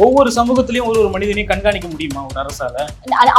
ஒவ்வொரு சமூகத்திலயும் ஒரு ஒரு மனிதனையும் கண்காணிக்க முடியுமா ஒரு அரசால?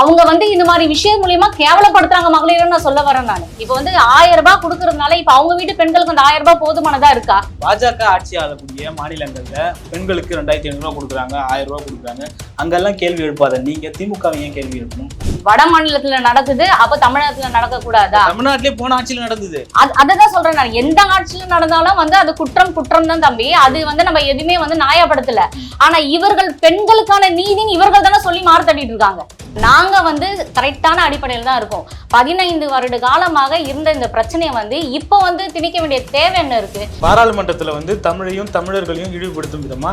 அவங்க வந்து இந்த மாதிரி விஷயம் மூலியமா கேவலப்படுத்துறாங்க மகளிர்னு நான் சொல்ல வரேன் நான். இப்போ வந்து ஆயிரம் ரூபாய் கொடுக்கறதுனால இப்போ அவங்க வீட்டு பெண்களுக்கு அந்த ஆயிரம் ரூபாய் போதுமானதா இருக்கா? பாஜக ஆட்சி ஆளக்கூடிய மாநிலங்கள்ல பெண்களுக்கு ரெண்டாயிரத்தி ஐநூறு ரூபாய் கொடுக்குறாங்க ஆயிரம் ரூபாய் கொடுக்குறாங்க. அங்கெல்லாம் கேள்வி எழுப்பாத. நீங்க திமுக ஏன் கேள்வி எழுப்பணும்? வட மாநிலத்துல நடக்குது அப்ப தமிழகத்துல நடக்க கூடாதா தமிழ்நாட்டிலே போன ஆட்சியில நடந்தது. அது அததான் சொல்றேன் நான். எந்த ஆட்சியில நடந்தாலும் வந்து அது குற்றம் குற்றம் தான் தம்பி. அது வந்து நம்ம எதுவுமே வந்து நியாயப்படுத்தல. ஆனா இவர்கள் பெண்களுக்கான நீதின்னு இவர்கள் தானே சொல்லி மாறுதட்டிட்டு இருக்காங்க. நாங்க வந்து கரெக்டான அடிப்படையில் தான் இருக்கோம். பதினைந்து வருட காலமாக இருந்த இந்த பிரச்சனையை வந்து இப்போ வந்து திணிக்க வேண்டிய தேவை என்ன இருக்கு? பாராளுமன்றத்துல வந்து தமிழையும் தமிழர்களையும் இழிவுபடுத்தும் விதமா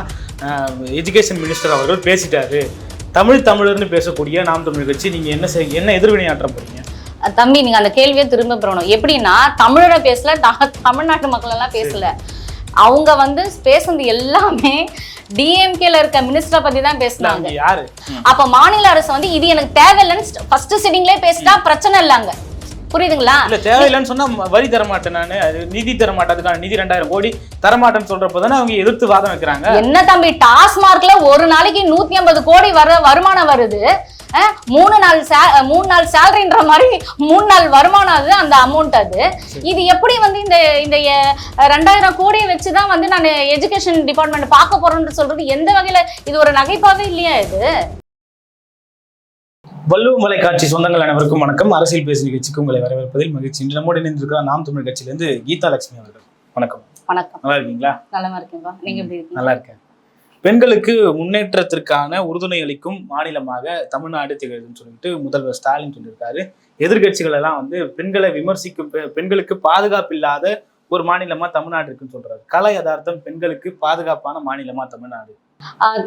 எஜுகேஷன் மினிஸ்டர் அவர்கள் பேசிட்டாரு. தமிழ் தமிழர்னு பேசக்கூடிய நாம் தமிழ் கட்சி நீங்க என்ன செய் என்ன எதிர்வினையாற்ற போறீங்க? தம்பி நீங்க அந்த கேள்வியை திரும்ப பெறணும். எப்படின்னா தமிழரை பேசல தமிழ்நாட்டு மக்கள் எல்லாம் பேசல. அவங்க வந்து பேசுனது எல்லாமே டிஎம்கேல இருக்க மினிஸ்டரை பத்தி தான் பேசுனாங்க. அப்ப மாநில அரசு வந்து இது எனக்கு தேவையில்லைன்னு ஃபர்ஸ்ட் சிட்டிங்லேயே பேசிட்டா பிரச்சனை இல்லைங்க. புரியுதுங்களா? இல்ல தேவையில்லைன்னு சொன்னா வரி தர மாட்டேன் நானு. அது நிதி தர மாட்டேன் அதுக்கான நிதி ரெண்டாயிரம் கோடி தரமாட்டேன்னு சொல்றப்ப தானே அவங்க எதிர்த்து வாதம் வைக்கிறாங்க. என்ன தம்பி டாஸ்மார்க்ல ஒரு நாளைக்கு நூத்தி ஐம்பது கோடி வர வருமானம் வருது. மூணு நாள் மூணு நாள் சேலரின்ற மாதிரி மூணு நாள் வருமானம் அது அந்த அமௌண்ட் அது. இது எப்படி வந்து இந்த இந்த ரெண்டாயிரம் கோடியை வச்சு தான் வந்து நான் எஜுகேஷன் டிபார்ட்மெண்ட் பார்க்க போறேன்னு சொல்றது எந்த வகையில இது ஒரு நகைப்பாவே இல்லையா இது? வள்ளுவ மலைக்காட்சி சொந்தங்கள் அனைவருக்கும் வணக்கம். அரசியல் பேசு நிகழ்ச்சிக்கு உங்களை வரவேற்பதில் மகிழ்ச்சி. இன்று நம்மோடு இணைந்திருக்கிற நாம் தமிழ் கட்சியிலிருந்து கீதா லட்சுமி அவர்கள். வணக்கம். வணக்கம். நல்லா இருக்கீங்களா? எப்படி இருக்கீங்க? நல்லா இருக்கேன். பெண்களுக்கு முன்னேற்றத்திற்கான உறுதுணை அளிக்கும் மாநிலமாக தமிழ்நாடு திகழ்துன்னு சொல்லிட்டு முதல்வர் ஸ்டாலின் சொல்லியிருக்காரு. எதிர்கட்சிகள் எல்லாம் வந்து பெண்களை விமர்சிக்கும் பெ- பெண்களுக்கு பாதுகாப்பு இல்லாத ஒரு மாநிலமா தமிழ்நாடு இருக்குன்னு சொல்றாரு. கலை யதார்த்தம் பெண்களுக்கு பாதுகாப்பான மாநிலமா தமிழ்நாடு.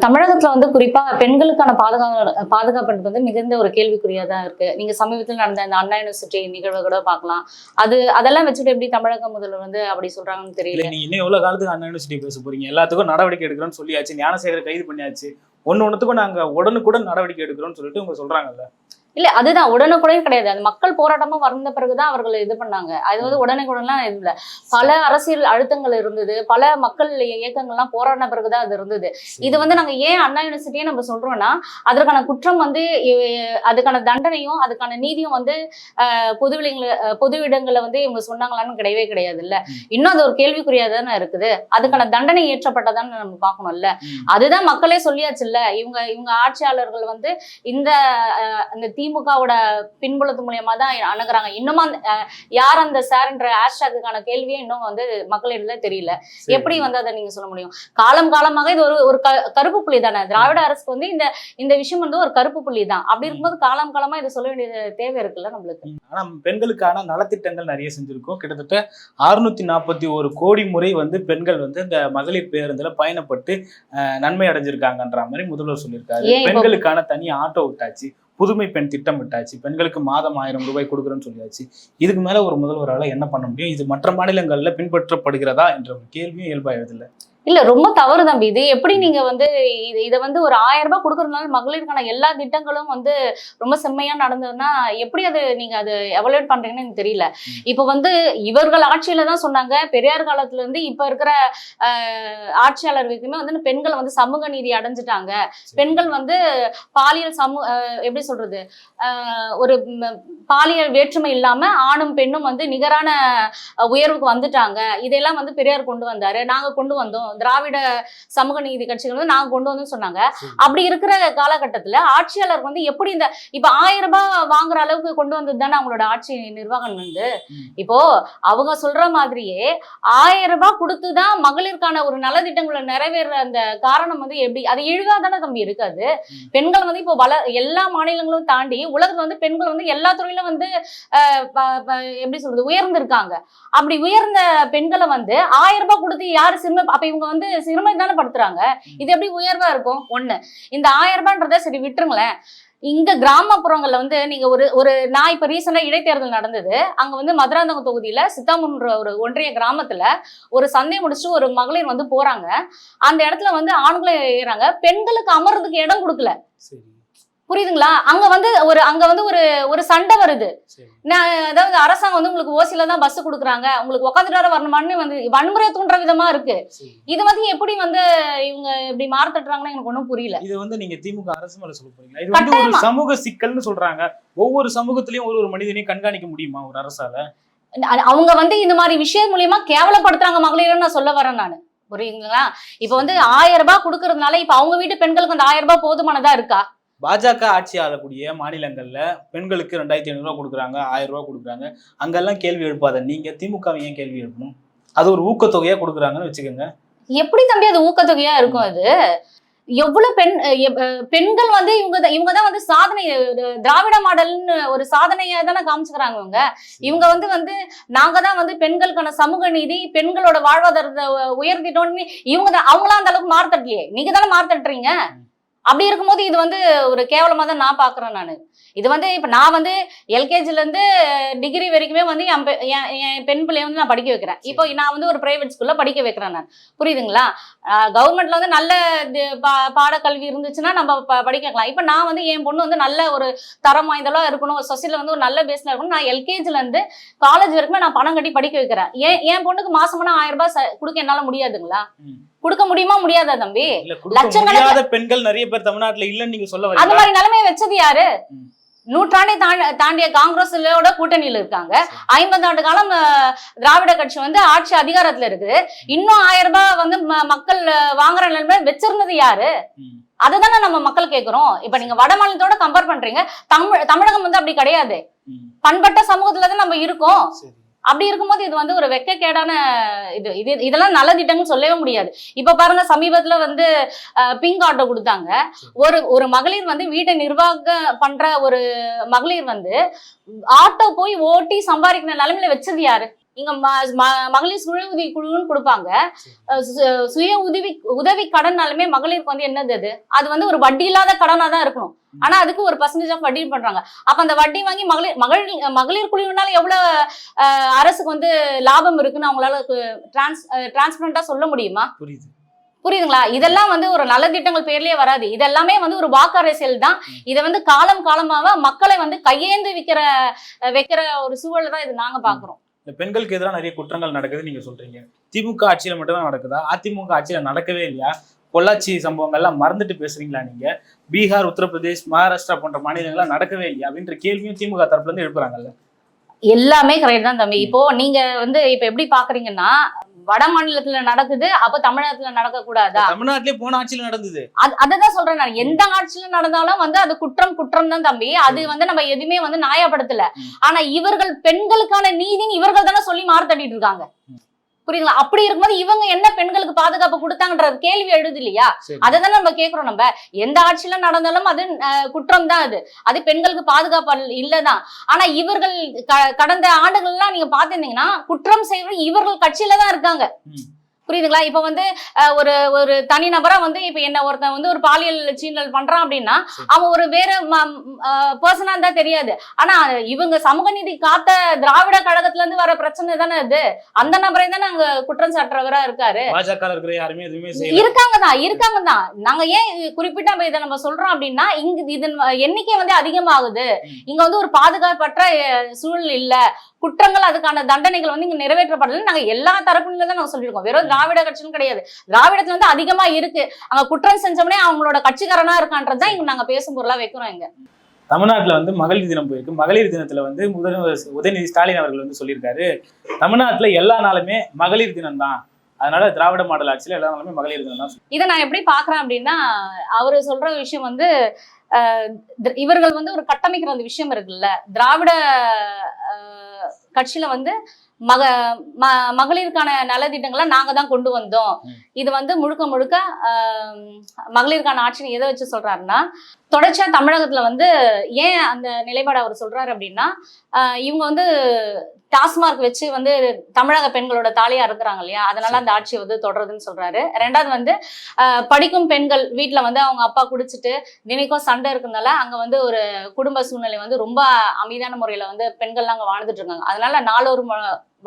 தமிழகத்துல வந்து குறிப்பா பெண்களுக்கான பாதுகாப்பு பாதுகாப்புன்றது வந்து மிகுந்த ஒரு கேள்விக்குறியா தான் இருக்கு. நீங்க சமீபத்தில் நடந்த இந்த அண்ணா யூனிவர்சிட்டி நிகழ்வை கூட பார்க்கலாம். அது அதெல்லாம் வச்சுட்டு எப்படி தமிழக முதல்வர் வந்து அப்படி சொல்றாங்கன்னு தெரியல. இல்ல நீ இன்னும் எவ்வளவு காலத்துக்கு அண்ணா யூனிவர்சிட்டி பேச போறீங்க? எல்லாத்துக்கும் நடவடிக்கை எடுக்கிறோம்னு சொல்லியாச்சு. ஞானசேகர் கைது பண்ணியாச்சு. ஒண்ணு ஒண்ணுத்துக்கும் நாங்க உடனுக்குடன் நடவடிக்கை எடுக்கிறோம்னு சொல்லிட்டு அவங்க சொல்றாங்கல்ல. இல்ல அதுதான். உடனுக்குடன் கிடையாது. அது மக்கள் போராட்டமா வந்த பிறகுதான் அவர்கள் இது பண்ணாங்க. அது வந்து உடனுக்குடன்லாம் இது இல்ல. பல அரசியல் அழுத்தங்கள் இருந்தது. பல மக்கள் இயக்கங்கள்லாம் போராடின பிறகுதான் அது இருந்தது. இது வந்து நாங்க ஏன் அண்ணா யூனிவர்சிட்டியே நம்ம சொல்றோம்னா அதற்கான குற்றம் வந்து அதுக்கான தண்டனையும் அதுக்கான நீதியும் வந்து அஹ், பொது இடங்கள்ல வந்து இவங்க சொன்னாங்களான்னு கிடையவே கிடையாது இல்ல. இன்னும் அது ஒரு கேள்விக்குறியா தானே இருக்குது. அதுக்கான தண்டனை ஏற்றப்பட்டதான்னு நம்ம பார்க்கணும்ல. அதுதான் மக்களே சொல்லியாச்சுல்ல இவங்க இவங்க ஆட்சியாளர்கள் வந்து இந்த அந்த திமுகவோட பின்புலத்து மூலியமா தான் அணுகுறாங்க. இன்னும் அந்த யார் அந்த சார்ன்ற ஹேஷ்டாக்குக்கான கேள்வியே இன்னும் வந்து மக்களிடத்துல தெரியல. எப்படி வந்து அதை நீங்க சொல்ல முடியும்? காலம் காலமாக இது ஒரு ஒரு கருப்பு புள்ளி தானே? திராவிட அரசுக்கு வந்து இந்த இந்த விஷயம் வந்து ஒரு கருப்பு புள்ளி தான். அப்படி இருக்கும்போது காலம் காலமா இதை சொல்ல வேண்டிய தேவை இருக்குல்ல நம்மளுக்கு? ஆனா பெண்களுக்கான நலத்திட்டங்கள் நிறைய செஞ்சிருக்கோம். கிட்டத்தட்ட அறுநூத்தி நாற்பத்தி ஒரு கோடி முறை வந்து பெண்கள் வந்து இந்த மகளிர் பேருந்துல பயணப்பட்டு நன்மை அடைஞ்சிருக்காங்கன்ற மாதிரி முதல்வர் சொல்லியிருக்காரு. பெண்களுக்கான தனி ஆட்டோ விட்டாச்சு புதுமை பெண் திட்டம் விட்டாச்சு. பெண்களுக்கு மாதம் ஆயிரம் ரூபாய் கொடுக்குறேன்னு சொல்லியாச்சு. இதுக்கு மேல ஒரு முதல்வரால் என்ன பண்ண முடியும்? இது மற்ற மாநிலங்களில் பின்பற்றப்படுகிறதா என்ற ஒரு கேள்வியும் இயல்பாயிருதில்ல இல்ல ரொம்ப தவறு தம்பி. இது எப்படி நீங்க வந்து இது இதை வந்து ஒரு ஆயிரம் ரூபாய் கொடுக்கறதுனால மகளிருக்கான எல்லா திட்டங்களும் வந்து ரொம்ப செம்மையா நடந்ததுன்னா எப்படி அது நீங்க அது எவலுவேட் பண்றீங்கன்னு எனக்கு தெரியல. இப்ப வந்து இவர்கள் ஆட்சியில தான் சொன்னாங்க. பெரியார் காலத்துல இருந்து இப்ப இருக்கிற ஆட்சியாளர் வரைக்குமே வந்து பெண்கள் வந்து சமூக நீதி அடைஞ்சிட்டாங்க. பெண்கள் வந்து பாலியல் சமூ ஆஹ், எப்படி சொல்றது? ஒரு பாலியல் வேற்றுமை இல்லாம ஆணும் பெண்ணும் வந்து நிகரான உயர்வுக்கு வந்துட்டாங்க. இதெல்லாம் வந்து பெரியார் கொண்டு வந்தாரு. நாங்க கொண்டு வந்தோம். திராவிட சமூக நீதி கட்சிகள் வந்து நாங்க கொண்டு வந்தோம்னு சொன்னாங்க. அப்படி இருக்கிற காலகட்டத்துல ஆட்சியாளர் வந்து எப்படி இந்த இப்ப ஆயிரம் ரூபாய் வாங்குற அளவுக்கு கொண்டு வந்தது தானே அவங்களோட ஆட்சி நிர்வாகம் வந்து. இப்போ அவங்க சொல்ற மாதிரியே ஆயிரம் ரூபாய் கொடுத்துதான் மகளிருக்கான ஒரு நலத்திட்டங்களை நிறைவேற அந்த காரணம் வந்து எப்படி அது இழிவா தானே தம்பி இருக்காது. பெண்கள் வந்து இப்போ வள எல்லா மாநிலங்களும் தாண்டி உலகத்துல வந்து பெண்கள் வந்து எல்லா துறையிலும் வந்து எப்படி சொல்றது உயர்ந்திருக்காங்க அப்படி உயர்ந்த பெண்களை வந்து ஆயிரம் ரூபாய் கொடுத்து யாரு சிறுமை அப்ப இவங்க வந்து சிறுமை தானே படுத்துறாங்க. இது எப்படி உயர்வா இருக்கும்? ஒண்ணு. இந்த ஆயிரம் ரூபான்றத சரி விட்டுருங்களேன். இங்க கிராமப்புறங்கள்ல வந்து நீங்க ஒரு ஒரு நான் இப்ப ரீசெண்டா இடைத்தேர்தல் நடந்தது. அங்க வந்து மதுராந்தகம் தொகுதியில சித்தாமுன்ற ஒரு ஒன்றிய கிராமத்துல ஒரு சந்தை முடிச்சுட்டு ஒரு மகளிர் வந்து போறாங்க. அந்த இடத்துல வந்து ஆண்களை ஏறாங்க. பெண்களுக்கு அமர்றதுக்கு இடம் கொடுக்கல. சரி. புரியுதுங்களா? அங்க வந்து ஒரு அங்க வந்து ஒரு ஒரு சண்டை வருது. நான் அதாவது அரசாங்கம் வந்து உங்களுக்கு ஓசில தான் பஸ் கொடுக்குறாங்க. உங்களுக்கு உட்காந்துட்டு வர வரணுமான்னு வந்து வன்முறை தூண்டுற விதமா இருக்கு. இது வந்து எப்படி வந்து இவங்க இப்படி மாறுத்தட்டுறாங்கன்னு எனக்கு ஒன்றும் புரியல. இது வந்து நீங்க திமுக அரசு மேல சொல்ல போறீங்களா? இது வந்து ஒரு சமூக சிக்கல்னு சொல்றாங்க. ஒவ்வொரு சமூகத்திலயும் ஒரு ஒரு மனிதனையும் கண்காணிக்க முடியுமா ஒரு அரசால? அவங்க வந்து இந்த மாதிரி விஷயம் மூலியமா கேவலப்படுத்துறாங்க மகளிர் நான் சொல்ல வரேன் நான். புரியுதுங்களா? இப்ப வந்து ஆயிரம் ரூபாய் கொடுக்கறதுனால இப்ப அவங்க வீட்டு பெண்களுக்கு அந்த ஆயிரம் ரூபாய் போதுமானதா இருக்கா? பாஜக ஆட்சி ஆளக்கூடிய மாநிலங்கள்ல பெண்களுக்கு ரெண்டாயிரத்தி ஐநூறு ரூபாய் கொடுக்குறாங்க ஆயிரம் ரூபாய் கொடுக்குறாங்க. அங்கெல்லாம் கேள்வி எழுப்பாத. நீங்க திமுக ஏன் கேள்வி எழுப்பணும்? அது ஒரு ஊக்கத்தொகையா கொடுக்குறாங்கன்னு வச்சுக்கோங்க. எப்படி தம்பி அது ஊக்கத்தொகையா இருக்கும் அது? எவ்வளவு பெண் பெண்கள் வந்து இவங்க இவங்க தான் வந்து சாதனை திராவிட மாடல்னு ஒரு சாதனையா தானே காமிச்சுக்கிறாங்க இவங்க. இவங்க வந்து வந்து நாங்க தான் வந்து பெண்களுக்கான சமூக நீதி பெண்களோட வாழ்வாதாரத்தை உயர்த்திட்டோம்னு இவங்க தான் அவங்களாம் அந்த அளவுக்கு மார்த்தட்டலையே நீங்க தானே மார்த்தட்டுறீங்க அப்படி இருக்கும்போது இது வந்து ஒரு கேவலமாக தான் நான் பார்க்குறேன் நான். இது வந்து இப்ப நான் வந்து எல்கேஜில இருந்து டிகிரி வரைக்குமே வந்து என் என் பெண் பிள்ளைய வந்து நான் படிக்க வைக்கிறேன். இப்போ நான் வந்து ஒரு பிரைவேட் ஸ்கூல்ல படிக்க வைக்கிறேன் நான். புரியுதுங்களா? கவர்மெண்ட்ல வந்து நல்ல பாடக்கல்வி இருந்துச்சுன்னா நம்ம படிக்க வைக்கலாம். இப்போ நான் வந்து என் பொண்ணு வந்து நல்ல ஒரு தரம் வாய்ந்தலாம் இருக்கணும். சொசைட்டில வந்து ஒரு நல்ல பேஸ்ல இருக்கணும். நான் எல்கேஜில இருந்து காலேஜ் வரைக்குமே நான் பணம் கட்டி படிக்க வைக்கிறேன். ஏன் என் பொண்ணுக்கு மாசமான ஆயிரம் ரூபாய் கொடுக்க என்னால முடியாதுங்களா. கொடுக்க முடியுமா முடியாதா தம்பி? முடியாத பெண்கள் நிறைய பேர் தமிழ்நாட்டுல இல்லன்னு நீங்க சொல்ல அந்த மாதிரி நிலைமையை வச்சது யாரு. நூற்றாண்டை தாண்டி- தாண்டிய காங்கிரஸோட கூட்டணியில இருக்காங்க. ஐம்பது ஆண்டு காலம் திராவிட கட்சி வந்து ஆட்சி அதிகாரத்துல இருக்குது. இன்னும் ஆயிரம் ரூபாய் வந்து மக்கள் வாங்குற நிலைமை வச்சிருந்தது யாரு. அதுதானே நம்ம மக்கள் கேக்குறோம். இப்ப நீங்க வட மாநிலத்தோட கம்பேர் பண்றீங்க. தமிழ் தமிழகம் வந்து அப்படி கிடையாது. பண்பட்ட சமூகத்துல தான் நம்ம இருக்கோம். அப்படி இருக்கும்போது இது வந்து ஒரு வெக்கக்கேடான இது. இது இதெல்லாம் நல்ல திட்டங்கள் சொல்லவே முடியாது. இப்ப பாருங்க சமீபத்துல வந்து பிங்க் ஆட்டோ கொடுத்தாங்க. ஒரு ஒரு மகளிர் வந்து வீட்டை நிர்வாக பண்ற ஒரு மகளிர் வந்து ஆட்டோ போய் ஓட்டி சம்பாதிக்கிற நிலைமையில வச்சது யாரு? இங்க மகளிர் சுய உதவி குழுன்னு கொடுப்பாங்க. சுய உதவி உதவி கடன்னாலுமே மகளிருக்கு வந்து என்னது அது? அது வந்து ஒரு வட்டி இல்லாத கடனா தான் இருக்கணும். ஆனா அதுக்கு ஒரு பர்சன்டேஜ் ஆஃப் வட்டி பண்றாங்க. அப்ப அந்த வட்டி வாங்கி மகளிர் மகளிர் மகளிர் குழுவினால எவ்வளவு அரசுக்கு வந்து லாபம் இருக்குன்னு அவங்களால டிரான்ஸ் டிரான்ஸ்பரண்டா சொல்ல முடியுமா? புரியுது. புரியுதுங்களா? இதெல்லாம் வந்து ஒரு நல்ல திட்டங்கள் பேர்லயே வராது. இதெல்லாமே வந்து ஒரு வாக்கு அரசியல் தான் இதை வந்து காலம் காலமாக மக்களை வந்து கையேந்து விக்கிற அஹ், வைக்கிற ஒரு சூழல் தான் இது நாங்க பாக்குறோம். இந்த பெண்களுக்கு எதிராக நிறைய குற்றங்கள் நடக்குது நீங்க சொல்றீங்க. திமுக ஆட்சியில மட்டும் தான் நடக்குதா? அதிமுக ஆட்சியில நடக்கவே இல்லையா? பொள்ளாச்சி சம்பவங்கள்லாம் மறந்துட்டு பேசுறீங்களா நீங்க? பீகார் உத்தரப்பிரதேஷ் மகாராஷ்டிரா போன்ற மாநிலங்கள்லாம் நடக்கவே இல்லையா? அப்படின்ற கேள்வியும் திமுக தரப்புல இருந்து எழுப்புறாங்கல்ல. எல்லாமே கரெக்ட் தான் தம்பி. இப்போ நீங்க வந்து இப்ப எப்படி பாக்குறீங்கன்னா வட மாநிலத்துல நடக்குது அப்ப தமிழகத்துல நடக்க கூடாதா தமிழ்நாட்டிலே போன ஆட்சியில நடந்தது. அது அததான் சொல்றேன் நான். எந்த ஆட்சியில நடந்தாலும் வந்து அது குற்றம் குற்றம் தான் தம்பி. அது வந்து நம்ம எதுவுமே வந்து நியாயப்படுத்தல. ஆனா இவர்கள் பெண்களுக்கான நீதின்னு இவர்கள் தானே சொல்லி மாறு தட்டிட்டு இருக்காங்க புரியுதுங்களா? அப்படி இருக்கும்போது இவங்க என்ன பெண்களுக்கு பாதுகாப்பு கொடுத்தாங்கன்ற கேள்வி எழுது இல்லையா. அதை தான் நம்ம கேக்குறோம் நம்ம. எந்த ஆட்சியில நடந்தாலும் அது அஹ், குற்றம் தான் அது. அது பெண்களுக்கு பாதுகாப்பு இல்லதான் ஆனா இவர்கள் கடந்த ஆண்டுகள்லாம் நீங்க பாத்திருந்தீங்கன்னா குற்றம் செய்வது இவர்கள் கட்சியில தான் இருக்காங்க. புரியுதுங்களா? இப்ப வந்து ஒரு ஒரு தனி நபரா வந்து இப்ப என்ன ஒருத்தன் வந்து ஒரு பாலியல் சீண்டல் பண்றான் அப்படின்னா. அவன் ஒரு வேற பர்சனா இருந்தா தெரியாது. ஆனா இவங்க சமூக நீதி காத்த திராவிட கழகத்துல இருந்து வர பிரச்சனை தானே இது? அந்த நபரை தானே அங்க குற்றம் சாட்டுறவரா இருக்காரு. பாஜக இருக்கிற யாருமே எதுவுமே செய்யல. இருக்காங்க தான் இருக்காங்க தான். நாங்க ஏன் குறிப்பிட்ட இதை நம்ம சொல்றோம் அப்படின்னா இங்க இதன் எண்ணிக்கை வந்து அதிகமாகுது. இங்க வந்து ஒரு பாதுகாப்பற்ற சூழல் இல்ல. குற்றங்கள் அதுக்கான தண்டனைகள் வந்து இங்க நிறைவேற்றப்படல நாங்க எல்லா தரப்புல தான் நாங்க சொல்லியிருக்கோம். வெறும் திராவிட கட்சியும் கிடையாது. திராவிடத்துல வந்து அதிகமா இருக்கு. அங்க குற்றம் செஞ்சவனே அவங்களோட கட்சிக்காரனா இருக்கான்றதுதான் இங்க நாங்க பேசும் பொருளா வைக்கிறோம் இங்க. தமிழ்நாட்டுல வந்து மகளிர் தினம் போயிருக்கு. மகளிர் தினத்துல வந்து முதல்வர் உதயநிதி ஸ்டாலின் அவர்கள் வந்து சொல்லியிருக்காரு. தமிழ்நாட்டுல எல்லா நாளுமே மகளிர் தினம் தான் அதனால திராவிட மாடல் ஆட்சியில எல்லா நாளுமே மகளிர் தினம் தான் இதை நான் எப்படி பாக்குறேன் அப்படின்னா அவரு சொல்ற விஷயம் வந்து இவர்கள் வந்து ஒரு கட்டமைக்கிற அந்த விஷயம் இருக்குல்ல. திராவிட கட்சியில வந்து மக ம மகளிருக்கான நலத்திட்டங்களை நாங்க தான் கொண்டு வந்தோம். இது வந்து முழுக்க முழுக்க மகளிருக்கான ஆட்சின்னு எதை வச்சு சொல்றாருன்னா தொடர்ச்சியா தமிழகத்துல வந்து ஏன் அந்த நிலைப்பாடு அவர் சொல்றாரு அப்படின்னா இவங்க வந்து டாஸ்மார்க் வச்சு வந்து தமிழக பெண்களோட தாலியா இருக்கிறாங்க இல்லையா? அதனால அந்த ஆட்சி வந்து தொடருதுன்னு சொல்றாரு. ரெண்டாவது வந்து படிக்கும் பெண்கள் வீட்ல வந்து அவங்க அப்பா குடிச்சிட்டு தினைக்கும் சண்டை இருக்கிறதுனால அங்க வந்து ஒரு குடும்ப சூழ்நிலை வந்து ரொம்ப அமைதியான முறையில வந்து பெண்கள்லாம் அங்க வாழ்ந்துட்டு இருக்காங்க. அதனால நாளொரு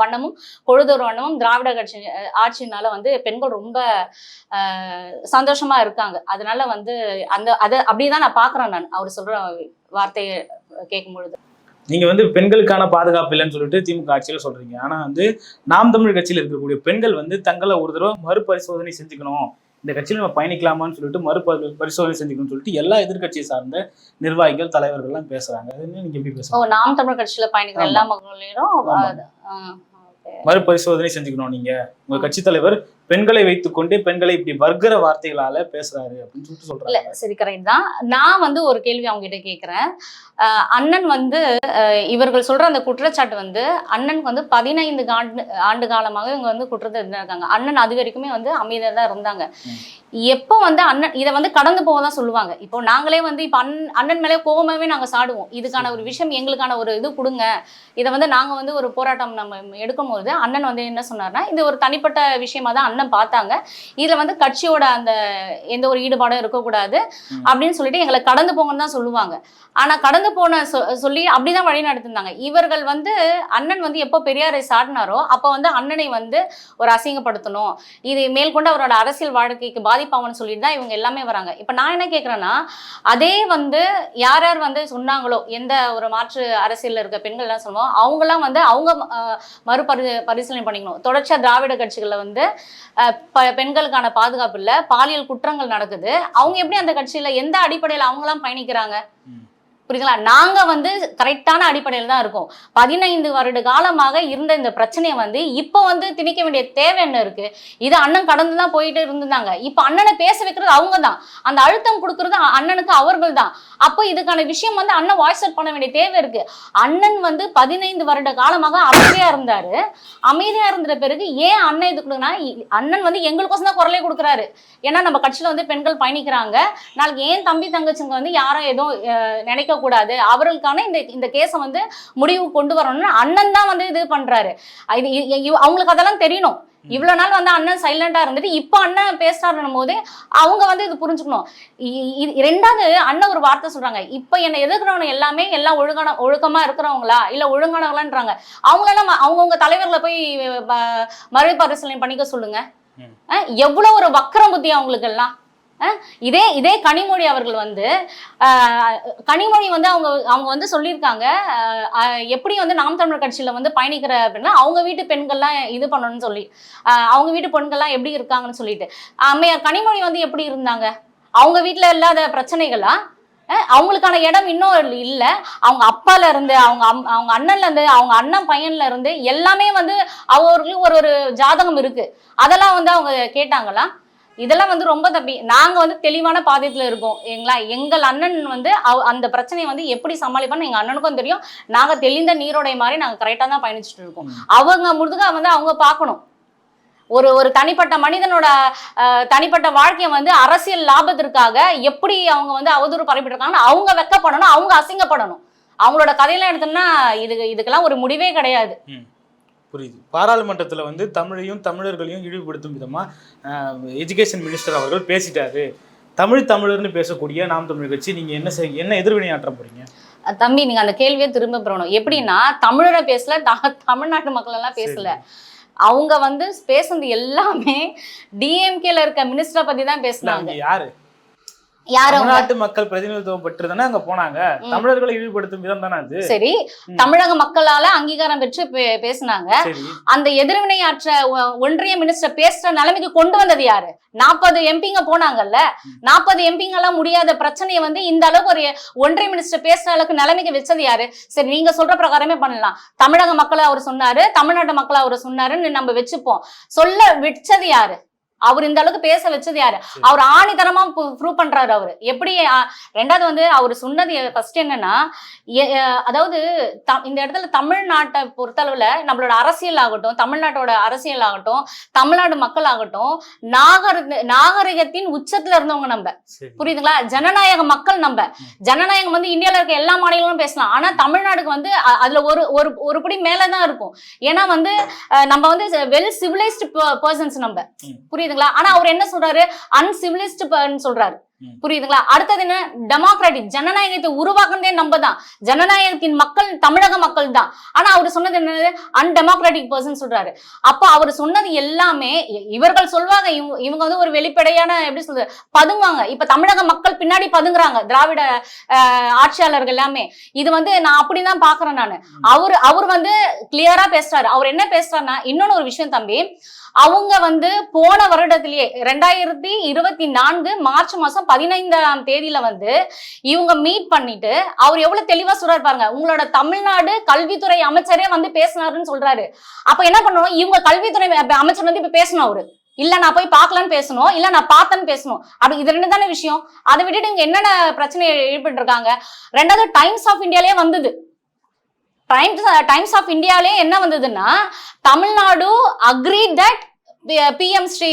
வண்ணமும் பொழுதொரு வண்ணமும் திராவிட கட்சி ஆட்சியினால வந்து பெண்கள் ரொம்ப சந்தோஷமா இருக்காங்க. அதனால வந்து அந்த அதை அப்படிதான் நான் பாக்குறேன் நான். அவர் சொல்ற வார்த்தையை கேட்கும் பொழுது நீங்க வந்து பெண்களுக்கான பாதுகாப்பு இல்லைன்னு சொல்லிட்டு திமுக ஆட்சியில சொல்றீங்க. ஆனா வந்து நாம் தமிழ் கட்சியில் இருக்கக்கூடிய பெண்கள் வந்து தங்களை ஒரு தடவை மறுபரிசோதனை செஞ்சுக்கணும். இந்த கட்சியில நம்ம பயணிக்கலாமான்னு சொல்லிட்டு மறுபரி பரிசோதனை செஞ்சுக்கணும்னு சொல்லிட்டு எல்லா எதிர்க்கட்சியை சார்ந்த நிர்வாகிகள் தலைவர்கள் எல்லாம் பேசுறாங்க நீங்க எப்படி ஓ பேசுறீங்க நாம் தமிழ் கட்சியில பயணிக்கிற. எல்லா மக்களிலும் ஆமா. மறுபரிசோதனை செஞ்சுக்கணும் நீங்க உங்க கட்சி தலைவர் பெண்களை வைத்துக்கொண்டே பெண்களை இப்படி வர்க்கர வார்த்தைகளால பேசுறாரு அப்படின்னு சொல்லிட்டு சொல்றாங்க. சரி கரெக்ட் தான். நான் வந்து ஒரு கேள்வி அவங்க கிட்ட கேக்குறேன். அஹ் அண்ணன் வந்து இவர்கள் சொல்ற அந்த குற்றச்சாட்டு வந்து அண்ணனுக்கு வந்து பதினைந்து ஆண்டு ஆண்டு காலமாக இவங்க வந்து குற்றத்தை இருக்காங்க. அண்ணன் அது வரைக்குமே வந்து அமைதியா தான் இருந்தாங்க. எப்போ வந்து அண்ணன் இதை வந்து கடந்து போக தான் சொல்லுவாங்க. இப்போ நாங்களே வந்து இப்போ அண்ணன் அண்ணன் மேலே கோபமாவே நாங்க சாடுவோம். இதுக்கான ஒரு விஷயம் எங்களுக்கான ஒரு இது கொடுங்க. இதை வந்து நாங்க வந்து ஒரு போராட்டம் நம்ம எடுக்கும்போது அண்ணன் வந்து என்ன சொன்னார்னா இது ஒரு தனிப்பட்ட விஷயமா தான் அண்ணன் பார்த்தாங்க. இதுல வந்து கட்சியோட அந்த எந்த ஒரு ஈடுபாடும் இருக்கக்கூடாது. அப்படின்னு சொல்லிட்டு எங்களை கடந்து போங்கன்னு தான் சொல்லுவாங்க. ஆனா கடந்து போன சொல்லி அப்படிதான் வழி நடத்திருந்தாங்க இவர்கள் வந்து அண்ணன் வந்து எப்போ பெரியாரை சாடினாரோ அப்ப வந்து அண்ணனை வந்து ஒரு அசிங்கப்படுத்தணும். இது மேற்கொண்டு அவரோட அரசியல் வாழ்க்கைக்கு பாதிப்பாகும்னு சொல்லிட்டு தான் இவங்க எல்லாமே வராங்க. இப்ப நான் என்ன கேக்குறேன்னா அதே வந்து யார் யார் வந்து சொன்னாங்களோ எந்த ஒரு மாற்று அரசியல்ல இருக்க பெண்கள் எல்லாம் சொல்லுவோம் அவங்கெல்லாம் வந்து அவங்க மறுபரி பரிசீலனை பண்ணிக்கணும். தொடர்ச்சியா திராவிட கட்சிகள்ல வந்து பெண்களுக்கான பாதுகாப்பு இல்ல பாலியல் குற்றங்கள் நடக்குது. அவங்க எப்படி அந்த கட்சியில எந்த அடிப்படையில அவங்களாம் பயணிக்கிறாங்க? புரியுதுங்களா? நாங்க வந்து கரெக்டான அடிப்படையில் தான் இருக்கோம். பதினைந்து வருட காலமாக இருந்த இந்த பிரச்சனையை வந்து இப்போ வந்து திணிக்க வேண்டிய தேவை என்ன இருக்கு? இது அண்ணன் கடந்து தான் போயிட்டு இருந்திருந்தாங்க. இப்போ அண்ணனை பேச வைக்கிறது அவங்க தான். அந்த அழுத்தம் கொடுக்கறது அண்ணனுக்கு அவர்கள் தான். அப்போ இதுக்கான விஷயம் வந்து அண்ணன் வாய்ஸ் அவுட் பண்ண வேண்டிய தேவை இருக்கு. அண்ணன் வந்து பதினைந்து வருட காலமாக அமைதியா இருந்தாரு. அமைதியா இருந்த பிறகு ஏன் அண்ணன் இது கொடுக்குன்னா அண்ணன் வந்து எங்களுக்கோசம் தான் குரலே கொடுக்குறாரு. ஏன்னா நம்ம கட்சியில வந்து பெண்கள் பயணிக்கிறாங்க. நாளைக்கு ஏன் தம்பி தங்கச்சிங்க வந்து யாரும் எதுவும் நினைக்க கூடாது அவர்களுக்கான இந்த இந்த கேஸை வந்து முடிவு கொண்டு வரணும்னு அண்ணன் தான் வந்து இது பண்றாரு. இது அவங்களுக்கு அதெல்லாம் தெரியணும். இவ்வளவு நாள் வந்து அண்ணன் சைலண்டா இருந்துட்டு இப்போ அண்ணன் பேசுறாருன்னும் போது அவங்க வந்து இது புரிஞ்சுக்கணும். ரெண்டாவது அண்ணன் ஒரு வார்த்தை சொல்றாங்க. இப்ப என்னை எதிர்க்கிறவங்க எல்லாமே எல்லாம் ஒழுங்கான ஒழுக்கமா இருக்கிறவங்களா? இல்ல ஒழுங்கானவங்களான்றாங்க. அவங்களெல்லாம் அவங்கவுங்க தலைவர்களை போய் மறுபரிசீலனை பண்ணிக்க சொல்லுங்க. எவ்வளவு ஒரு வக்கர புத்தி அவங்களுக்கு எல்லாம் இதே இதே கனிமொழி அவர்கள் வந்து கனிமொழி வந்து அவங்க அவங்க வந்து சொல்லியிருக்காங்க. எப்படி வந்து நாம் தமிழர் கட்சியில் வந்து பயணிக்கிற அப்படின்னா அவங்க வீட்டு பெண்கள்லாம் இது பண்ணணும்னு சொல்லி அவங்க வீட்டு பெண்கள்லாம் எப்படி இருக்காங்கன்னு சொல்லிட்டு. அம்மையார் கனிமொழி வந்து எப்படி இருந்தாங்க? அவங்க வீட்டில் இல்லாத பிரச்சனைகளா? அவங்களுக்கான இடம் இன்னும் இல்லை. அவங்க அப்பால இருந்து அவங்க அம்- அவங்க அண்ணன்ல இருந்து அவங்க அண்ணன் பையன்ல இருந்து எல்லாமே வந்து அவர்களுக்கு ஒரு ஒரு ஜாதகம் இருக்கு. அதெல்லாம் வந்து அவங்க கேட்டாங்களா? இதெல்லாம் வந்து ரொம்ப தப்பி நாங்க வந்து தெளிவான பாதையத்துல இருக்கோம் எங்களா எங்கள் அண்ணன் வந்து அந்த பிரச்சனையை வந்து எப்படி சமாளிப்பான்னு எங்க அண்ணனுக்கும் தெரியும். நாங்க தெளிந்த நீரோடை மாதிரி நாங்க கரெக்டா தான் பயணிச்சுட்டு இருக்கோம். அவங்க முதுக வந்து அவங்க பார்க்கணும். ஒரு ஒரு தனிப்பட்ட மனிதனோட தனிப்பட்ட வாழ்க்கையை வந்து அரசியல் லாபத்திற்காக எப்படி அவங்க வந்து அவதூறு பரப்பிட்டு இருக்காங்கன்னு அவங்க வெக்கப்படணும் அவங்க அசிங்கப்படணும். அவங்களோட கதையெல்லாம் எடுத்தோம்னா இது இதுக்கெல்லாம் ஒரு முடிவே கிடையாது. புரியுது. பாராளுமன்றத்துல வந்து தமிழையும் தமிழர்களையும் இழிவுபடுத்தும் விதமா எஜுகேஷன் மினிஸ்டர் அவர்கள் பேசிட்டாரு. தமிழ் தமிழர்னு பேசக்கூடிய நாம் தமிழ் கட்சி நீங்க என்ன செய் என்ன எதிர்வினையாற்ற போறீங்க? தம்பி நீங்க அந்த கேள்வியை திரும்ப பெறணும். எப்படின்னா தமிழரை பேசல தமிழ்நாட்டு மக்கள் எல்லாம் பேசல. அவங்க வந்து பேசுனது எல்லாமே டிஎம்கேல இருக்க மினிஸ்டரை பத்தி தான் பேசுனாங்க. யாரு? தமிழ்நாட்டு மக்கள் பிரதிநிதித்துவம் பெற்று தானே அங்க போனாங்க. தமிழர்களை இழிவுபடுத்தும் விதம் தானே அது? சரி. தமிழக மக்களால அங்கீகாரம் பெற்று பேசுனாங்க. அந்த எதிர்வினையாற்ற ஒன்றிய மினிஸ்டர் பேசுற நிலைமைக்கு கொண்டு வந்தது யாரு? நாற்பது எம்பிங்க போனாங்கல்ல. நாற்பது எம்பிங்க எல்லாம் முடியாத பிரச்சனையை வந்து இந்த அளவுக்கு ஒரு ஒன்றிய மினிஸ்டர் பேசுற அளவுக்கு நிலைமைக்கு வச்சது யாரு? சரி நீங்க சொல்ற பிரகாரமே பண்ணலாம். தமிழக மக்களை அவர் சொன்னாரு தமிழ்நாட்டு மக்களை அவர் சொன்னாருன்னு நம்ம வச்சுப்போம். சொல்ல வச்சது யாரு? அவர் இந்த அளவுக்கு பேச வச்சது யாரு. அவர் ஆணித்தரமா ப்ரூவ் பண்றாரு அவரு. எப்படி ரெண்டாவது வந்து அவர் சொன்னது ஃபர்ஸ்ட் என்னன்னா அதாவது இந்த இடத்துல தமிழ்நாட்டை பொறுத்தளவுல நம்மளோட அரசியல் ஆகட்டும் தமிழ்நாட்டோட அரசியல் ஆகட்டும் தமிழ்நாடு மக்கள் ஆகட்டும் நாகரி நாகரிகத்தின் உச்சத்துல இருந்தவங்க நம்ம. புரியுதுங்களா? ஜனநாயக மக்கள் நம்ம. ஜனநாயகம் வந்து இந்தியால இருக்க எல்லா மாநிலங்களும் பேசலாம். ஆனா தமிழ்நாடுக்கு வந்து அதுல ஒரு ஒரு ஒரு படி மேலதான் இருக்கும். ஏன்னா வந்து நம்ம வந்து வெல் சிவிலைஸ்டு பர்சன்ஸ் நம்ம. ம். புரியுதுங்களா? ஆனா அவர் என்ன சொல்றாரு? அன்சிவிலிஸ்ட் சொல்றாரு. புரியுதுங்களா? அடுத்தது என்ன? டெமோக்ராட்டிக் ஜனநாயகத்தை உருவாக்குனதே நம்ம தான் ஜனநாயகத்தின் மக்கள் தமிழக மக்கள் தான் ஆனா அவர் சொன்னது என்னது? அன்டெமோக்ராட்டிக் பர்சன் சொல்றாரு. அப்ப அவர் சொன்னது எல்லாமே இவர்கள் சொல்வாங்க. இவங்க இவங்க வந்து ஒரு வெளிப்படையான எப்படி சொல்றது பதுங்குவாங்க. இப்ப தமிழக மக்கள் பின்னாடி பதுங்குறாங்க. திராவிட ஆட்சியாளர்கள் எல்லாமே. இது வந்து நான் அப்படிதான் பாக்குறேன் நானு. அவர் அவர் வந்து கிளியரா பேசுறாரு. அவர் என்ன பேசுறாருன்னா இன்னொன்னு ஒரு விஷயம் தம்பி. அவங்க வந்து போன வருடத்திலேயே ரெண்டாயிரத்தி இருபத்தி நான்கு மார்ச் மாசம் பதினைந்தாம் தேதியில வந்து இவங்க மீட் பண்ணிட்டு அவர் எவ்வளவு தெளிவா சொல்றாரு பாருங்க. உங்களோட தமிழ்நாடு கல்வித்துறை அமைச்சரே வந்து பேசினாருன்னு சொல்றாரு. அப்ப என்ன பண்ணணும்? இவங்க கல்வித்துறை அமைச்சர் வந்து இப்ப பேசணும் அவரு. இல்ல நான் போய் பார்க்கலான்னு பேசணும். இல்ல நான் பார்த்தேன்னு பேசணும். அப்படி இது ரெண்டு தானே விஷயம். அதை விட்டுட்டு இவங்க என்னென்ன பிரச்சனை ஈடுபட்டு இருக்காங்க? ரெண்டாவது டைம்ஸ் ஆஃப் இந்தியாலே வந்தது. டைம்ஸ் டைம்ஸ் ஆஃப் இந்தியாலே என்ன வந்ததுன்னா Tamil Nadu agri that PM Shri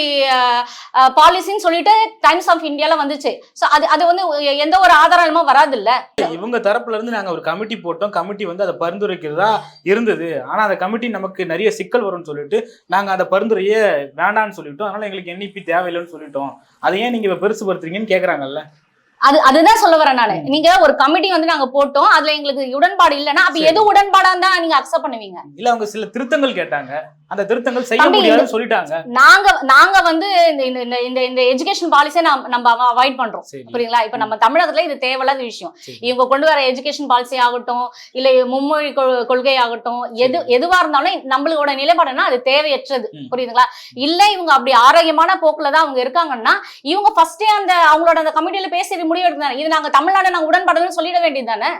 பாலிசின்னு சொல்லிட்டு டைம்ஸ் ஆஃப் இந்தியால வந்துச்சு. ஸோ அது அது வந்து எந்த ஒரு ஆதாரமும் வராது இல்ல இவங்க தரப்புல இருந்து நாங்க ஒரு கமிட்டி போட்டோம். கமிட்டி வந்து அதை பரிந்துரைக்கிறதா இருந்தது. ஆனா அந்த கமிட்டி நமக்கு நிறைய சிக்கல் வரும்னு சொல்லிட்டு நாங்க அந்த பரிந்துரைய வேண்டாம்னு சொல்லிட்டோம். அதனால எங்களுக்கு என்இபி தேவையில்லைன்னு சொல்லிட்டோம். அதை ஏன் நீங்க இப்ப பெருசு படுத்துறீங்கன்னு கேக்குறாங்கல்ல. அது அதுதான் சொல்ல வரேன் நானு. நீங்க ஒரு கமிட்டி வந்து நாங்க போட்டோம் அதுல எங்களுக்கு உடன்பாடு இல்லைன்னா அப்ப. எது உடன்பாடா தான் நீங்க அக்செப்ட் பண்ணுவீங்க? இல்ல அவங்க சில திருத்தங்கள் கேட்டாங்க. அந்த திருத்தங்கள் செய்ய முடியாதுன்னு சொல்லிட்டாங்க. நாங்க நாங்க வந்து இந்த இந்த- இந்த எஜுகேஷன் பாலிசியை நம்ம அவாய்ட் பண்றோம். புரியுங்களா இப்ப நம்ம தமிழகத்துல இது தேவையில்லாத விஷயம். இவங்க கொண்டு வர எஜுகேஷன் பாலிசி ஆகட்டும் இல்ல மும்மொழி கொள்- கொள்கை ஆகட்டும் எது எதுவா இருந்தாலும் நம்மளோட நிலைப்பாடுனா அது தேவையற்றது. புரியுதுங்களா? இல்ல இவங்க அப்படி ஆரோக்கியமான போக்குல தான் அவங்க இருக்காங்கன்னா இவங்க ஃபர்ஸ்டே அந்த அவங்களோட அந்த கமிட்டியில பேசி முடிவு எடுத்தாங்க இது நாங்க தமிழ்நாடு நாங்க உடன்படலன்னு சொல்லிட வேண்டியது தானே?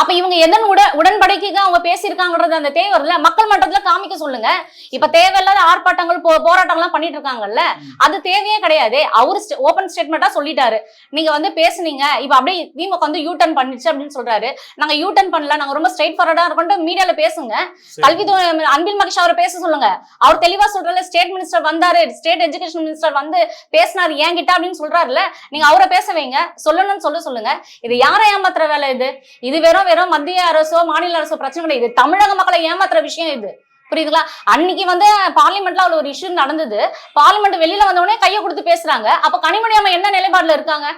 அப்ப இவங்க எதன் உட உடன்படிக்கைக்கு அவங்க பேசியிருக்காங்கன்றது அந்த தேவை மக்கள் மன்றத்துல காமிக்க சொல்லுங்க. இப்ப தேவையில்லாத ஆர்ப்பாட்டங்கள் போ போராட்டங்கள்லாம் பண்ணிட்டு இருக்காங்கல்ல. அது தேவையே கிடையாது. அவரு ஓபன் ஸ்டேட்மெண்டா சொல்லிட்டாரு. நீங்க வந்து பேசுனீங்க. இப்ப அப்படியே திமுக வந்து யூ டர்ன் பண்ணிச்சு அப்படின்னு சொல்றாரு. நாங்க யூ டர்ன் பண்ணல. நாங்க ரொம்ப ஸ்ட்ரைட் ஃபார்வர்டா இருக்கோம் மீடியால பேசுங்க. கல்வித்துறை அன்பில் மகேஷ் அவரை பேச சொல்லுங்க. அவர் தெளிவா சொல்றாரு ஸ்டேட் மினிஸ்டர் வந்தாரு. ஸ்டேட் எஜுகேஷன் மினிஸ்டர் வந்து பேசினாரு. என்கிட்ட அப்படின்னு சொல்றாருல நீங்க அவரை பேச வைங்க. சொல்லணும்னு சொல்ல சொல்லுங்க. இது யாரை ஏமாத்துற வேலை இது? இது வெறும் வெறும் மத்திய அரசோ மாநில அரசோ பிரச்சனை கிடையாது. இது தமிழக மக்களை ஏமாத்துற விஷயம் இது. புரியுதுங்களா? அன்னைக்கு வந்து பார்லிமெண்ட்ல அவ்வளவு ஒரு இஷ்யூ நடந்தது. பார்லிமெண்ட் வெளியில வந்த உடனே கையை கொடுத்து பேசுறாங்க. அப்ப கனிமொழி அம்மா என்ன நிலைப்பாடுல இருக்காங்க?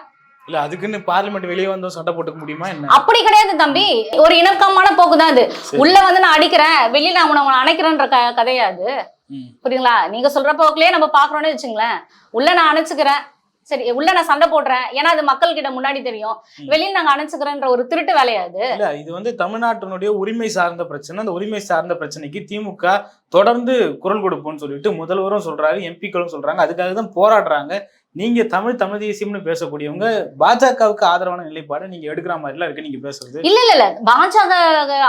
இல்ல அதுக்குன்னு பார்லிமெண்ட் வெளியே வந்தோம் சட்டை போட்டுக்க முடியுமா என்ன? அப்படி கிடையாது தம்பி. ஒரு இணக்கமான போக்கு தான் இது. சரி. உள்ள வந்து நான் அடிக்கிறேன். வெளியில நான் உன்னை அணைக்கிறேன்ற க கதையா அது. ம். புரியுங்களா நீங்க சொல்ற போக்குலயே நம்ம பாக்குறோம்னு வச்சுங்களேன். உள்ள நான் அணைச்சுக்கிறேன். சரி உள்ள நான் சண்டை போடுறேன். ஏன்னா அது மக்கள் கிட்ட முன்னாடி தெரியும். வெளியில நாங்க அணைச்சுக்கிறேன்ற ஒரு திருட்டு வேலையாது இல்ல இது வந்து தமிழ்நாட்டினுடைய உரிமை சார்ந்த பிரச்சனை. அந்த உரிமை சார்ந்த பிரச்சனைக்கு திமுக தொடர்ந்து குரல் கொடுப்போம்னு சொல்லிட்டு முதல்வரும் சொல்றாரு எம்பிக்களும் சொல்றாங்க. அதுக்காக தான் போராடுறாங்க. நீங்க தமிழ் தமிழ் தேசியம்னு பேசக்கூடியவங்க பாஜகவுக்கு ஆதரவான நிலைப்பாடு நீங்க எடுக்கிற மாதிரிலாம் இருக்கு நீங்க பேசுறது. இல்ல இல்ல இல்ல. பாஜக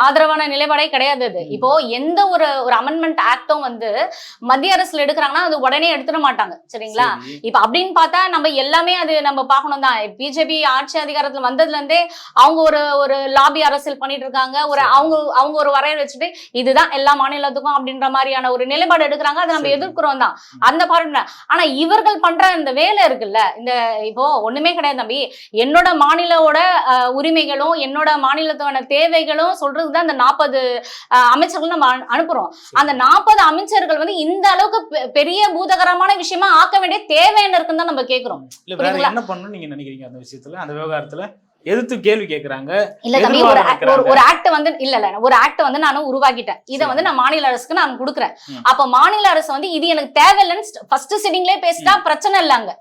ஆதரவான நிலைப்பாடே கிடையாது அது. இப்போ எந்த ஒரு ஒரு அமெண்ட்மெண்ட் ஆக்டும் வந்து மத்திய அரசுல எடுக்கிறாங்கன்னா அது உடனே எடுத்துட மாட்டாங்க. சரிங்களா? சரி. இப்ப அப்படின்னு பார்த்தா நம்ம எல்லாமே அது நம்ம பார்க்கணும் தான். பிஜேபி ஆட்சி அதிகாரத்துல வந்ததுல இருந்தே அவங்க ஒரு ஒரு லாபி அரசியல் பண்ணிட்டு இருக்காங்க. ஒரு. அவங்க அவங்க ஒரு வரைய வச்சுட்டு இதுதான் எல்லா மாநிலத்துக்கும் அப்படின்ற மாதிரியான ஒரு நிலைப்பாடு எடுக்கிறாங்க. அதை நம்ம. எதிர்க்கிறோம் தான். அந்த பார்வை ஆனா இவர்கள் பண்ற இந்த வேலை இருக்குல்ல. இந்த இப்போ ஒண்ணுமே கிடையாது தம்பி. என்னோட மாநிலோட உரிமைகளும் என்னோட மாநிலத்தோட தேவைகளும் சொல்றதுக்கு தான் இந்த நாற்பது அமைச்சர்கள் நம்ம அனு- அனுப்புறோம். அந்த நாற்பது அமைச்சர்கள் வந்து இந்த அளவுக்கு பெரிய பூதகரமான விஷயமா ஆக்க வேண்டிய தேவை என்ன இருக்குன்னு தான் நம்ம புரியுதுங்களா? என்ன பண்ணணும்னு நீங்க நினைக்கிறீங்க அந்த விஷயத்துல? அந்த விவகாரத்துல? எதிர்த்து கேள்வி கேக்குறாங்க இல்ல தம்பி ஒரு ஒரு ஆக்ட் வந்து இல்ல இல்ல ஒரு ஆக்ட் வந்து நான் உருவாக்கிட்டேன். இதை. வந்து நான் மாநில அரசுக்கு நான் கொடுக்குறேன். அப்ப மாநில அரசு வந்து இது எனக்கு தேவையில்லைன்னு ஃபர்ஸ்ட் சிட்டிங்லயே பேசிட்டா பிரச்சனை இல்லங்க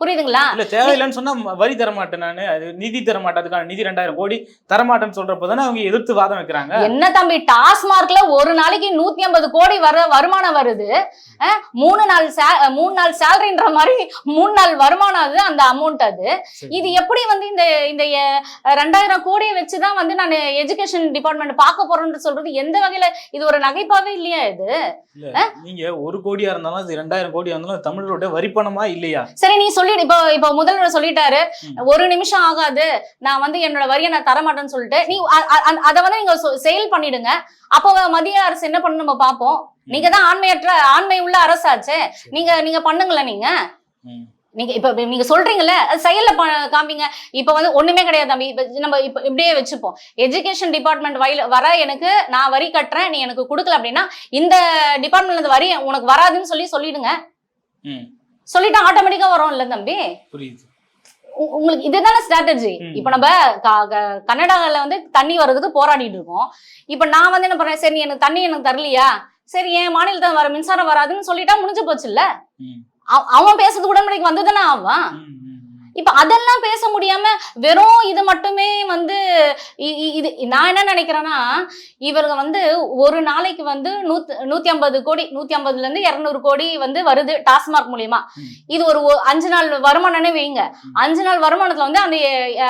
புரியுதுங்களா? இல்ல தேவையில்லைன்னு சொன்னா வரி தர மாட்டேன் நானு நிதி தர மாட்டேன் அதுக்கான நிதி ரெண்டாயிரம் கோடி தரமாட்டேன்னு சொல்றப்ப தானே அவங்க எதிர்த்து வாதம் வைக்கிறாங்க. என்ன தம்பி டாஸ்மார்க்ல ஒரு நாளைக்கு நூத்தி ஐம்பது கோடி வர வருமானம் வருது. மூணு நாள் மூணு நாள் சேலரின்ற மாதிரி மூணு நாள் வருமானம் அது அந்த அமௌண்ட் அது. இது எப்படி வந்து இந்த இந்த ரெண்டாயிரம் கோடியை வச்சுதான் வந்து நான் எஜுகேஷன் டிபார்ட்மெண்ட் பார்க்க போறேன்னு சொல்றது எந்த வகையில? இது ஒரு நகைப்பாவே இல்லையா இது? நீங்க ஒரு கோடியா இருந்தாலும் ரெண்டாயிரம் கோடியா இருந்தாலும் தமிழருடைய வரி பணமா இல்லையா? சரி நீ சொல்லி. இப்போ இப்போ முதல்வர் சொல்லிட்டாரு. ஒரு நிமிஷம் ஆகாது நான் வந்து என்னோட வரியை நான் தரமாட்டேன்னு சொல்லிட்டு நீ அதை வந்து நீங்க செயல் பண்ணிடுங்க. அப்போ மத்திய அரசு என்ன பண்ணணும் நம்ம பார்ப்போம். நீங்க தான் ஆண்மையற்ற ஆண்மை உள்ள அரசாச்சே நீங்க நீங்க பண்ணுங்களேன் நீங்க. நீங்க இப்ப நீங்க சொல்றீங்கல்ல செயல்ல காமிங்க. இப்ப வந்து ஒண்ணுமே கிடையாது தம்பி. இப்ப நம்ம இப்ப இப்படியே வச்சுப்போம். எஜுகேஷன் டிபார்ட்மெண்ட் வயல வர எனக்கு நான் வரி கட்டுறேன் நீ எனக்கு கொடுக்கல அப்படின்னா இந்த டிபார்ட்மெண்ட்ல இந்த வரி உனக்கு வராதுன்னு சொல்லி சொல்லிடுங்க. சொல்லிட்டு ஆட்டோமேட்டிக்கா வரும் இல்ல தம்பி? புரியுது. உங்களுக்கு இதுதானே ஸ்ட்ராட்டஜி. இப்ப நம்ம க- க- கர்நாடகால வந்து தண்ணி வர்றதுக்கு போராடிட்டு இருக்கோம். இப்ப நான் வந்து என்ன பண்றேன்? சரி நீ எனக்கு தண்ணி எனக்கு தரலையா? சரி என் மாநிலத்துல வர மின்சாரம் வராதுன்னு சொல்லிட்டா முடிஞ்சு போச்சு இல்ல? அவன் பேசுறது உடன்படிக்கை வந்ததுதானே ஆவான். இப்ப அதெல்லாம் பேச முடியாம வெறும் இது மட்டுமே வந்து இது நான் என்ன நினைக்கிறேன்னா இவங்க வந்து ஒரு நாளைக்கு வந்து நூத் நூத்தி ஐம்பது கோடி நூத்தி ஐம்பதுல இருந்து இருநூறு கோடி வந்து வருது டாஸ்மாக் மூலியமா. இது ஒரு அஞ்சு நாள் வருமானம்னே வைங்க. அஞ்சு நாள் வருமானத்துல வந்து அந்த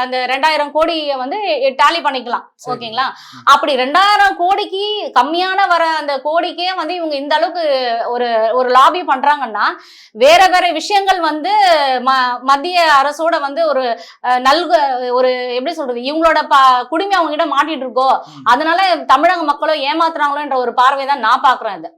அந்த ரெண்டாயிரம் கோடியை வந்து டேலி பண்ணிக்கலாம். ஓகேங்களா. அப்படி ரெண்டாயிரம் கோடிக்கு கம்மியான வர அந்த கோடிக்கே வந்து இவங்க இந்த அளவுக்கு ஒரு ஒரு லாபி பண்றாங்கன்னா வேற வேற விஷயங்கள் வந்து மத்திய அரசோட வந்து ஒரு நல்க ஒரு எப்படி சொல்றது இவங்களோட ப குடுமி அவங்க கிட்ட மாட்டிட்டு இருக்கோ. அதனால தமிழக மக்களோ ஏமாத்துறாங்களோன்ற ஒரு பார்வை தான் நான் பாக்குறேன் இது.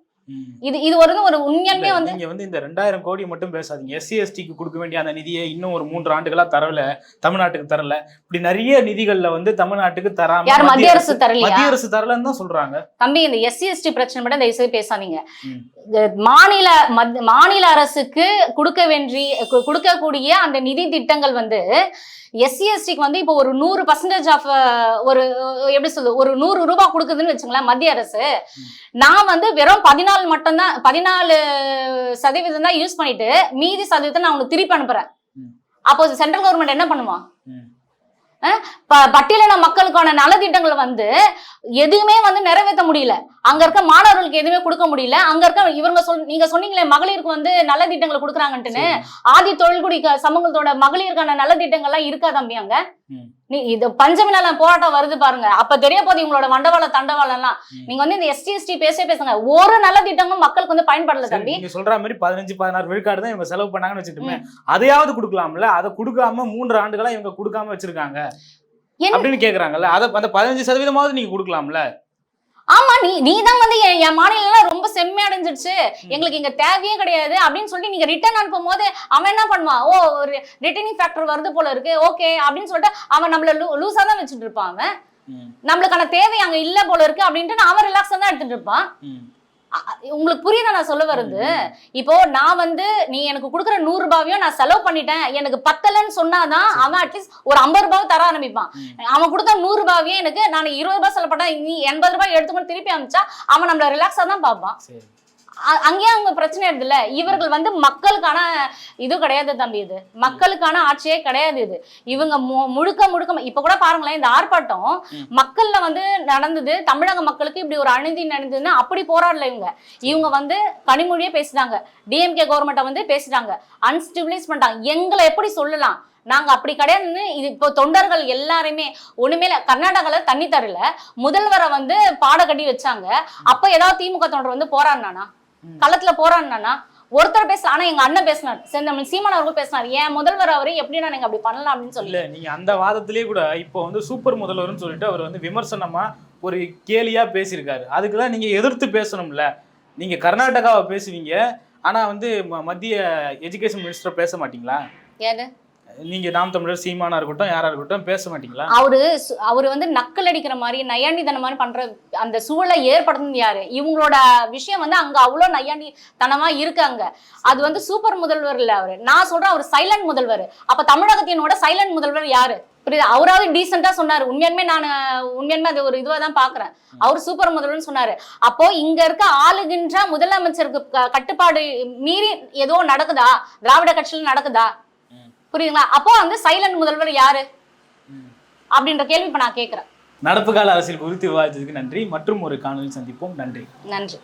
இது இது ஒரு ஒரு உண்மையாலுமே வந்து நீங்க வந்து இந்த ரெண்டாயிரம் கோடி மட்டும் பேசாதீங்க. எஸ்சி எஸ்டிக்கு கொடுக்க வேண்டிய அந்த நிதியை இன்னும் ஒரு மூன்று ஆண்டுகளா தரல. தமிழ்நாட்டுக்கு தரல. இப்படி நிறைய நிதிகள்ல வந்து தமிழ்நாட்டுக்கு தராம யார் மத்திய அரசு தரலையா? மத்திய அரசு தரலன்னு தான் சொல்றாங்க. தம்பி இந்த எஸ்சி எஸ்டி பிரச்சனை மட்டும் தயவு செய்து பேசாதீங்க. மாநில மாநில அரசுக்கு கொடுக்க வேண்டி கு- கொடுக்கக்கூடிய அந்த நிதி திட்டங்கள் வந்து எஸ்சி எஸ்டிக்கு வந்து இப்போ ஒரு நூறு பர்சன்டேஜ் ஆஃப் ஒரு எப்படி சொல்றது ஒரு நூறு ரூபாய் கொடுக்குதுன்னு வச்சுங்களேன் மத்திய அரசு நான் வந்து வெறும் பதினாலு மட்டும்தான் பதினாலு சதவீதம் தான் யூஸ் பண்ணிட்டு மீதி சதவீதத்தை நான் உனக்கு திருப்பி அனுப்புறேன். அப்போ சென்ட்ரல் கவர்மெண்ட் என்ன பண்ணுமா ம். ப- பட்டியலின மக்களுக்கான நலத்திட்டங்களை வந்து எதுவுமே வந்து நிறைவேற்ற முடியல. அங்க இருக்க மாணவர்களுக்கு எதுவுமே கொடுக்க முடியல. அங்க இருக்க இவங்க சொல் நீங்க சொன்னீங்களே மகளிருக்கு வந்து நலத்திட்டங்களை கொடுக்குறாங்கன்ட்டுன்னு. சரி. ஆதி தொழில்குடி சமூகத்தோட மகளிருக்கான நலத்திட்டங்கள்லாம் இருக்கா தம்பி அங்க. நீ இது பஞ்சமி போராட்டம் வருது பாருங்க. அப்ப தெரிய போகுது இவங்களோட மண்டவாள தண்டவாளம் எல்லாம் ம். நீங்க வந்து இந்த எஸ்டி எஸ்டி பேசவே பேசுங்க. ஒரு நலத்திட்டமும் மக்களுக்கு வந்து பயன்படல தம்பி. நீங்க சொல்ற மாதிரி பதினஞ்சு பதினாறு விழுக்காடு தான் இவங்க செலவு பண்ணாங்கன்னு வச்சுக்கிட்டுமே அதையாவது கொடுக்கலாம்ல? அதை கொடுக்காம மூன்று ஆண்டுகளா இவங்க கொடுக்காம வச்சிருக்காங்க? அப்படின்னு கேக்குறாங்கல்ல. அதை அந்த பதினஞ்சு சதவீதமாவது நீங்க கொடுக்கலாம்ல? ஆமா நீ நீ தான் வந்து என் மாநிலம் ரொம்ப செம்மை அடைஞ்சிடுச்சு. எங்களுக்கு இங்க தேவையே கிடையாது அப்படின்னு சொல்லி நீங்க ரிட்டர்ன் அனுப்பும் போது அவன் என்ன பண்ணுவான் ஓ ஒரு ரிட்டர்னிங் ஃபேக்டர் வருது போல இருக்கு. ஓகே அப்படின்னு சொல்லிட்டு அவன் நம்மள லூஸா தான் வச்சுட்டு இருப்பான் அவன். நம்மளுக்கான தேவை அங்க இல்ல போல இருக்கு அப்படின்ட்டு அவன் ரிலாக்ஸா தான் எடுத்துட்டு இருப்பான். உங்களுக்கு புரியுதா நான் சொல்ல வருது இப்போ நான் வந்து நீ எனக்கு கொடுக்குற நூறு ரூபாவையும் நான் செலவு பண்ணிட்டேன் எனக்கு பத்தலன்னு சொன்னாதான் அவன் அட்லீஸ்ட் ஒரு ஐம்பது ரூபாவை தர ஆரம்பிப்பான். அவன் கொடுத்த நூறு ரூபாவே எனக்கு நான் இருபது ரூபாய் செலவு பண்ணா நீ எண்பது ரூபாய் எடுத்துக்கணும் திருப்பி அனுப்பிச்சா அவன் நம்மள ரிலாக்ஸா தான் பார்ப்பான். அங்கேயே அவங்க பிரச்சனை இருக்குல்ல இவர்கள் வந்து மக்களுக்கான இது கிடையாது தம்பி இது. மக்களுக்கான ஆட்சியே கிடையாது இது. இவங்க முழுக்க முழுக்க இப்ப கூட பாருங்களேன் இந்த ஆர்ப்பாட்டம். மக்கள்ல வந்து நடந்தது தமிழக மக்களுக்கு இப்படி ஒரு அநீதி நடந்ததுன்னு அப்படி போராடல இவங்க. இவங்க வந்து கனிமொழியே பேசிட்டாங்க டிஎம்கே கவர்மெண்ட்டை வந்து பேசிட்டாங்க அன்ஸ்டிபிளைஸ் பண்ணிட்டாங்க. எங்களை எப்படி சொல்லலாம்? நாங்க அப்படி கிடையாதுன்னு இது இப்போ தொண்டர்கள் எல்லாருமே ஒண்ணுமே கர்நாடகால தண்ணி தரல. முதல்வரை வந்து பாட கட்டி வச்சாங்க. அப்ப ஏதாவது திமுக தொண்டர் வந்து போராடினானா. களத்துல போராடினானா ஒருத்தர் பேசல ஆனா எங்க அண்ணன் பேசினார். செந்தமிழ் சீமான் அவர்கள் பேசினார். ஏன் முதல்வர் அவரே எப்படி நான் அப்படி பண்ணலாம் அப்படின்னு சொல்லி நீங்க அந்த வாதத்திலேயே கூட இப்போ வந்து சூப்பர் முதல்வர்னு சொல்லிட்டு அவர் வந்து விமர்சனமா ஒரு கேலியா பேசியிருக்காரு. அதுக்கு தான் நீங்க எதிர்த்து பேசணும்ல. நீங்க கர்நாடகாவை பேசுவீங்க. ஆனா வந்து மத்திய எஜுகேஷன் மினிஸ்டர் பேச மாட்டீங்களா? நீங்க நாம் தமிழர் சீமானா இருக்கட்டும் யாரா இருக்கட்டும் பேச மாட்டீங்களா? அவரு அவரு வந்து நக்கல் அடிக்கிற மாதிரி நையாண்டித்தனம் மாதிரி பண்ற அந்த சூழலை ஏற்படுத்துனது யாரு? இவங்களோட விஷயம் வந்து அங்க அவ்வளவு நையாண்டி தனமா இருக்காங்க அது வந்து சூப்பர் முதல்வர் இல்ல அவரு. நான் சொல்றேன் அவர் சைலண்ட் முதல்வர். அப்ப தமிழகத்தினோட சைலண்ட் முதல்வர் யாரு? புரியுது? அவராவது டீசெண்டா சொன்னாரு. உண்மையுமே நான் உண்மையுமே அது ஒரு இதுவா தான் பாக்குறேன். அவர் சூப்பர் முதல்வர்னு சொன்னாரு. அப்போ இங்க இருக்க ஆளுகின்ற முதலமைச்சருக்கு கட்டுப்பாடு மீறி ஏதோ நடக்குதா? திராவிட கட்சியில நடக்குதா? புரியுதுங்களா? அப்போ வந்து சைலண்ட் முதல்வர் யாரு. அப்படின்ற கேள்வி இப்ப நான் கேக்குறேன். நடப்பு கால அரசியல் குறித்து விவாதித்ததுக்கு நன்றி. மற்றும் ஒரு காணொலி சந்திப்போம். நன்றி. நன்றி.